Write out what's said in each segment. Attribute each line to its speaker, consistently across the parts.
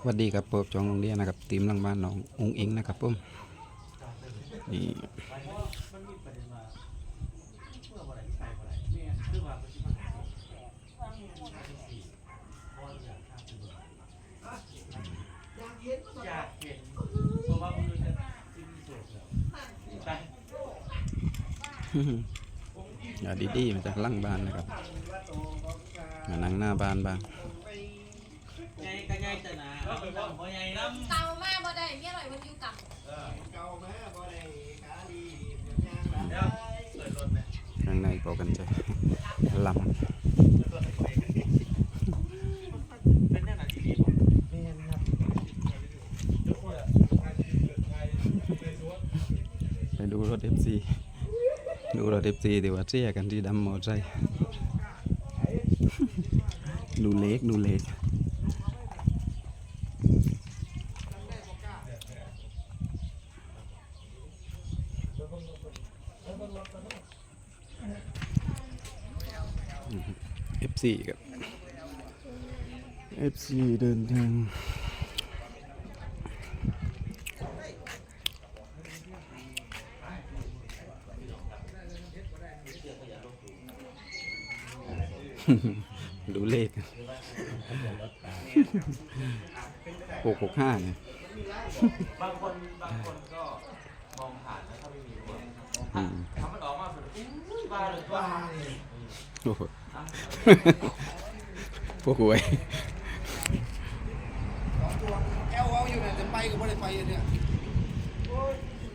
Speaker 1: สวัสดีครับเปิบจองโรงเรียนนะครับทีมหลังบ้านน้ององอิงนะครับผมนี่
Speaker 2: อยากเห็นเพราะว่ามันจะสิ้นสุดแล้วไป
Speaker 1: อย่าดีๆมาจากหลังบ้านนะครับ มานั่งหน้าบ้านบ้าง
Speaker 2: ก็ไงแต่นะเอาไปทำเพราะไงน้ำ
Speaker 3: เตามาบ่ได้เมียหน่อยมันอยู่กับ
Speaker 2: เดี๋ยวเปิดรถเนี่ย
Speaker 1: ข้างในก็กันจะล
Speaker 2: เป็นแน่นอนที่ดีป่ะำ
Speaker 1: ไปดูรถเอฟซีดูรถเอฟซีดีว่าเสียกันที่ดำมอไซดูเล็กดูเล็ก เอฟซีครับเอฟซีเดินทางดูเลขหกหกห้าเนี่ย
Speaker 2: บางคนบางคนก็มองผ่านนะถ้าไม่มีคน
Speaker 1: อืม
Speaker 2: ทำมันออกมาสุดอุ้ยบ้าเลยบ้า
Speaker 1: โอ้โห พวกหวย
Speaker 4: แอลเอาอยู่เนี่ยจะไปก็ไม่ได้ไปเนี่ย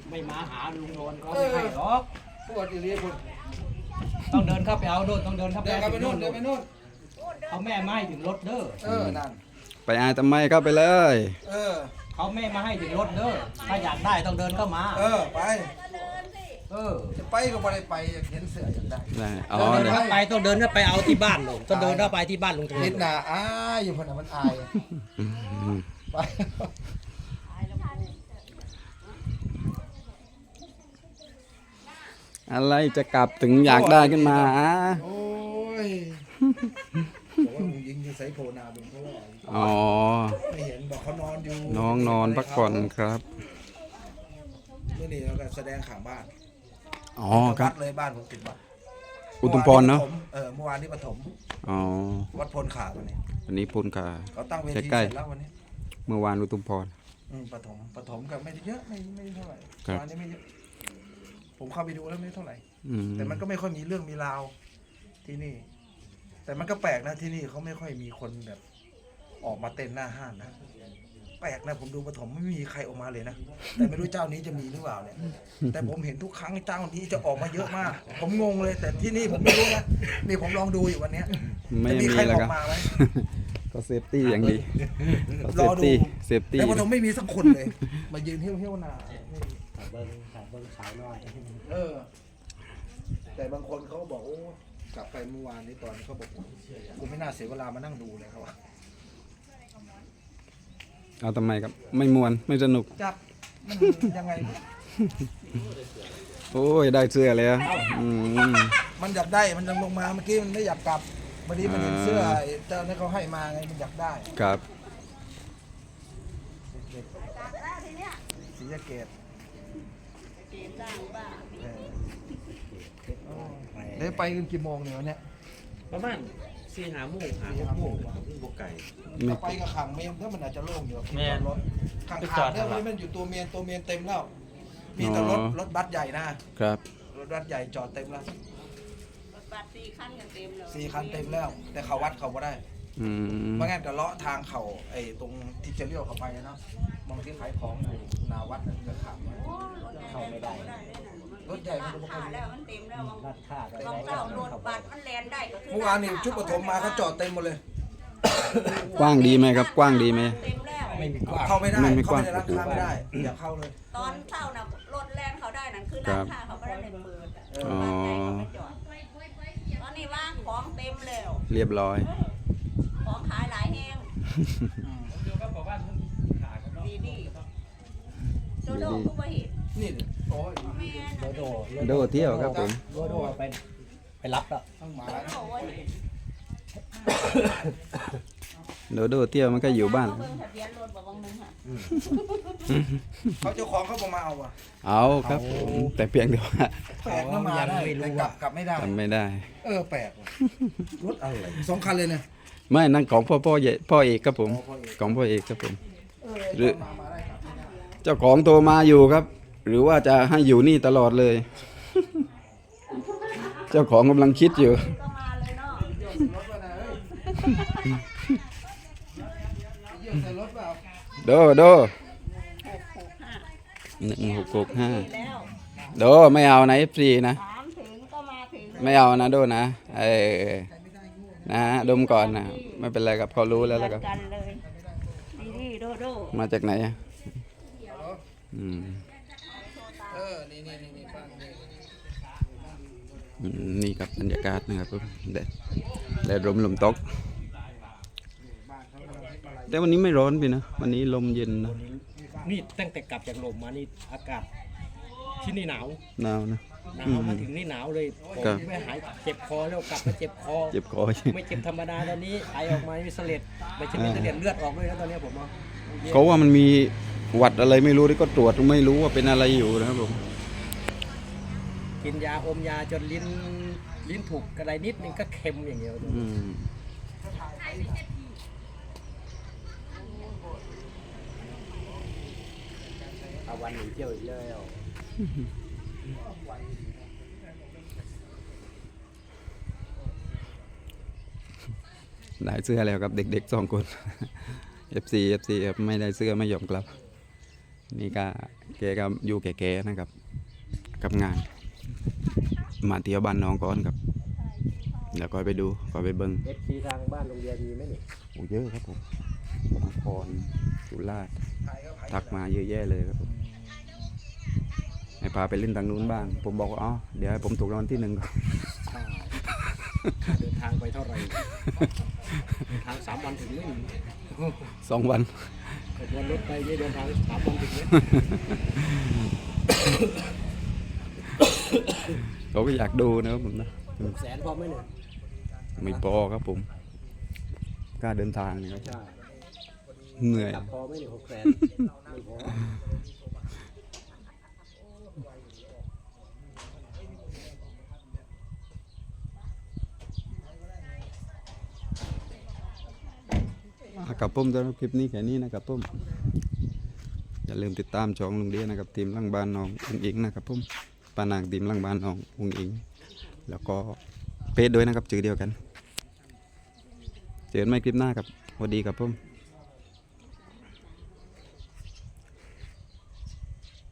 Speaker 5: ไม่มาหาลุงโนนก็ไม่ให้หรอก
Speaker 4: ปวดอยู่เรียนคุณ
Speaker 5: ต้องเดินเข้าไปเอาโน่นต้องเดินเข้าไป
Speaker 4: เดิน
Speaker 5: เอา
Speaker 4: กันไป
Speaker 5: ถึง
Speaker 4: โน่นเดินไปโน่น
Speaker 5: เขาแม่มาให้ถึงรถเด้อ
Speaker 4: เออนั่น
Speaker 1: ไปอายทำไมเข้าไปเลย
Speaker 4: เออ
Speaker 5: เขาแม่มาให้ถึงรถเด้อถ้าอยากได้ต้องเดินเข้ามา
Speaker 4: เออไป
Speaker 5: เออ
Speaker 4: จะไปก็ไม่ได้ไปอยากเห็นเสืออยากได้
Speaker 1: ได้อ๋อ
Speaker 5: เดิน
Speaker 1: เนี่ย
Speaker 5: เข้าไปต้องเดินเข้าไปเอาที่บ้านลงต้องเดินเข้าไปที่บ้านลุงตรง
Speaker 4: นิ
Speaker 5: นี้
Speaker 4: ดหนาอ้ายอยู่คนน่ะมันอาย
Speaker 1: อืม
Speaker 4: ไป
Speaker 1: อะไรจะกลับถึงอยากได้ขึ้นมาอะ
Speaker 4: โอ้ยบอกว่ามึงยิงอยู่ไซโพนาเป็นเพราะว่า
Speaker 1: อ๋อ
Speaker 4: ไม่เห็นบอกเขานอนอยู่
Speaker 1: น้องนอนพักผ่อนครับ
Speaker 4: เมื่อนี้เราก็แสดงขังบ้าน
Speaker 1: อ๋อครับ
Speaker 4: วัดเลยบ้านผมติดวัด
Speaker 1: อุตุมพรเนาะ
Speaker 4: เออเมื่อวานนี้ปฐม
Speaker 1: อ๋อ
Speaker 4: วัดพลขาวันนี้
Speaker 1: วันนี้พูนกา
Speaker 4: เขาตั้งเวที
Speaker 1: ใกล้
Speaker 4: เส
Speaker 1: ๆ
Speaker 4: ร็จแล้ววันนี้
Speaker 1: เมื่อวานอุตุมพร
Speaker 4: อืมปฐมปฐมกับไม่ได้เยอะไม่ไม่เท่าไหร่
Speaker 1: ครับ
Speaker 4: วันนี้ไม่เยอะผมเข้าไปดูแล้วไม่เท่าไหร่
Speaker 1: อืม
Speaker 4: แต่มันก็ไม่ค่อยมีเรื่องมีราวที่นี่ แต่มันก็แปลกนะที่นี่เขาไม่ค่อยมีคนแบบ ออกมาเต้นหน้าห้านนะ แปลกนะผมดูปฐมไม่มีใครออกมาเลยนะแต่ไม่รู้เจ้านี้จะมีหรือเปล่าเนี่ย แต่ผมเห็นทุกครั้งเจ้านี้จะออกมาเยอะมาก ผมงงเลย แต่ที่นี่ผมไม่รู้นะนี่ผมลองดูอยู่วันเนี้ย
Speaker 1: ไม่
Speaker 4: จะมี
Speaker 1: มี
Speaker 4: ใคร
Speaker 1: แล้ว
Speaker 4: ออ
Speaker 1: ครับ
Speaker 4: กมาไหม
Speaker 1: ก็เซฟตี้อย่างดีก็เซ
Speaker 4: รอ
Speaker 1: ฟ
Speaker 4: ดู
Speaker 1: ตี้เซฟตี้
Speaker 4: แต่ปฐมไม่มีสักคนเลย มายืนเที่ยวเที่ยวๆหนาไม่มี
Speaker 5: เบิ้งเบิ้งสาวน้อย
Speaker 4: เออ แต่บางคนเขาก็บอกโอ้กลับไปเมื่อวานนี้ตอนเขาบอกกูไม่น่าเสียเวลามานั่งดูเลยเขาว่า
Speaker 1: เอาทำไมครับ ไม่มวนไม่สนุก
Speaker 4: จับมันยังไง
Speaker 1: โอ้ยได้เสื้อแล้วอืม
Speaker 4: มันอยากได้มันยังลงมาเมื่อกี้มันไม่อยากกลับวันนี้มันเห็นเสื้อไอ้เจ้านี่เขาให้มาไงมันอยากได้
Speaker 1: ครับ
Speaker 4: สีสะเกตเดี๋ยวไปกันกี่โมงเนี่ยวันเนี้ย
Speaker 2: ประมาณ สี่หาโมงหาหกโมงบกไก่
Speaker 1: ไม่
Speaker 4: ไปกับขังเมนถ้ามันอาจจะโล่งอยู่
Speaker 2: แม่น
Speaker 4: รถขัง
Speaker 2: ไป
Speaker 4: ขา
Speaker 2: จอ
Speaker 4: ด
Speaker 2: ด
Speaker 4: เนี่ย
Speaker 2: ทำไม
Speaker 4: วันนี้มันอยู่ตัวเมนตัวเมนเต็มแล้ว มีแต่รถรถบัสใหญ่นะ ครับ รถบัสใหญ่จอดเต็มแล้ว
Speaker 3: บัตรสี่คันกันเต็มเลย
Speaker 4: สี่คันเต็มแล้ว แต่เขาวัดเขาก็ได้
Speaker 1: อืม
Speaker 4: ไม่งั้นก็เลาะทางเขาไอ้ตรงที่จะเลี้ยวเข้าไปนะเนาะมองที่ขายของอยู่หนาวัดนั่นก็ขังไว้
Speaker 5: เข้าไม่ได้
Speaker 4: รถใหญ่มันก็ไม่ค่
Speaker 3: ขา
Speaker 4: อยมี
Speaker 3: แล้วมันเต็มแล้ว
Speaker 5: รัดค่าก็
Speaker 3: บาง
Speaker 5: ได้
Speaker 3: เจ้ารถบัตรมันแลนได้ก็คือ
Speaker 4: เมื่อวานนี่ชุดปฐมมาเขาจอดเต็มหมดเลย
Speaker 1: กว้างดีไหมครับกว้างดีไหม
Speaker 3: เต็มแล้ว
Speaker 5: ไม่มีกว้าง
Speaker 4: เข้าไม่ได้
Speaker 1: ไม่ไม่
Speaker 4: เข้าไม่ได้
Speaker 1: กว้าง
Speaker 4: ร้านค้าไม่ได้ อย่าเข้าเลย
Speaker 3: ตอนเช้าน่ะรถแลนเขาได้นั่นคือร้านค้าเขาก็ได้ในเปิดอะ
Speaker 1: อ๋อ
Speaker 3: บ้านไหนเขาไม่จอดตอนนี้ว่างของเต็มแล้ว
Speaker 1: เรียบร้อย
Speaker 3: ของขายหลายแห้ง
Speaker 2: เดี๋ยวก็บอกว่าขากันเนาะ
Speaker 3: ดีดีโดโดก็บ่เห็น
Speaker 4: นี่ดิโอ้ย
Speaker 3: แม่
Speaker 5: โด
Speaker 3: น่ะ
Speaker 5: โด
Speaker 1: โดเที่ยวครับผม
Speaker 5: โดโดไปไปรับแล้ว
Speaker 4: ทั้งหมา
Speaker 3: โดโดบ่เห็น
Speaker 1: โดโดเตี้ยวมันก็อยู่บ้าน
Speaker 3: เบิ่งทะเบียนรถบ่บางนึงค่ะ
Speaker 4: เขาเจ้าของเขาบอกมาเอาอะ
Speaker 1: เอาครับผมแต่เพียงแต่ว่า
Speaker 4: แปลกนะมาได้แต่กลับกลับไม่ได้
Speaker 1: จำไม่ได้
Speaker 4: เออแปลกว่ะรถอะไรสองคันเลยเนี่ย
Speaker 1: ไม่นั่นของพ่อพ่อใหญ่พ่อเอกครับผม
Speaker 4: อ๋อพ่อเอก
Speaker 1: ของพ่อเอกครับผม
Speaker 4: เออ
Speaker 1: หรือ
Speaker 4: มามาได้กลับไม่ได้
Speaker 1: เจ้าของโทรมาอยู่ครับ หรือว่าจะให้อยู่นี่ตลอดเลย เจ้าของกำลังคิดอยู่
Speaker 3: ก็มาเลยเนาะ
Speaker 4: เยี่ยวใส่รถป่ะนะเอ้ยเยี่ยวใส่รถเปล่า
Speaker 1: โดโด
Speaker 3: หกหกห้า
Speaker 1: หนึ่งหกหกห้า
Speaker 3: แล้ว
Speaker 1: โดไม่เอานะเอฟซีนะ
Speaker 3: ถามถึงก็มาถึง
Speaker 1: ไม่เอานะโดนะ เออนะดมก่อนนะ ไม่เป็นไรครับเขารู้แล้วแล้วก็
Speaker 3: เหมือนกันเลยดีดีโดโด
Speaker 1: มาจากไหนอะอืม
Speaker 4: เออนี่นี่นี่นี่ฟังนี่
Speaker 1: อืมนี่ครับบรรยากาศนะครับผมแดดแดดลมลมตกแต่วันนี้ไม่ร้อนพี่นะ วันนี้ลมเย็นนะ
Speaker 5: นี่ตั้งแต่กลับจากลมมานี่อากาศที่นี่หนาว
Speaker 1: หนาวนะ
Speaker 5: หนาวมาถึงนี่หนาวเลยผม
Speaker 1: ครับ
Speaker 5: ไม่หายเจ็บคอแล้วกลับมาเจ็บคอ
Speaker 1: เจ็บคอใช่
Speaker 5: ไม่เจ็บธรรมดาตอนนี้ไอออกมามีเสลดไม่ใช่มีเสลดเลือดออกด้วยนะตอนนี้ผมเนาะ
Speaker 1: เขาว่ามันมี หวัดอะไรไม่รู้ที่ก็ตรวจไม่รู้ว่าเป็นอะไรอยู่นะครับผม
Speaker 5: กินยาอมยาจนลิ้นลิ้นถูกกระไรนิดนึงก็เค็มอย่างเดียว
Speaker 1: อืม
Speaker 5: เอาวันหนึ่งเที่ยวอีกแล้ว
Speaker 1: ได้เสื้อแล้วครับเด็กๆสองคน FC FC ครับไม่ได้เสื้อไม่ยอมกลับ นี่ก็แกก็อยู่แก่ๆนะครับ กับงาน มาเที่ยวบ้านน้องก่อนครับเดี๋ยวก็ไปดูก็ไปเบิ้ง
Speaker 5: เอฟซีทางบ้านโรงเรียนมีไหมนี่
Speaker 1: โอ้เยอะครับผมนครสุราษฎร์
Speaker 4: ถ่ายก็ถ่าย
Speaker 1: ทักมาเยอะแยะเลยครับผมให้พาไปเล่นทางนู้นบ้าง ผมบอกว่าอ๋อเดี๋ยวให้ผมถูกรางวัลที่หนึ่งก่อน
Speaker 5: ใช่เดินทางไปเท่าไหร่เดินทางสามวันถึงไหมนี่
Speaker 1: สองวัน
Speaker 5: ขบ วนรถไปนี่เดินทางสามวันถึงไหม
Speaker 1: เขาก็อยากดูนะครับผมนะ
Speaker 5: หกแสนพอไหมเนี่ย
Speaker 1: ไม่พอครับผมกล้าเดินทางเนี่ยครับ
Speaker 5: ใช่
Speaker 1: เหนื่อย
Speaker 5: กลับพอไหมเนี่ยหกแสนไม่พอ
Speaker 1: อะกับผมสำหรับคลิปนี้แค่นี้นะครับผมอย่าลืมติดตามช่องลุงเดียนะครับทีมลังบานน้องอุงอิงนะครับผมปานางทีมลังบานน้องอุงอิง แล้วก็เพจด้วยนะครับชื่อเดียวกันเจอกันใหม่คลิปหน้าครับสวัสดีครับผม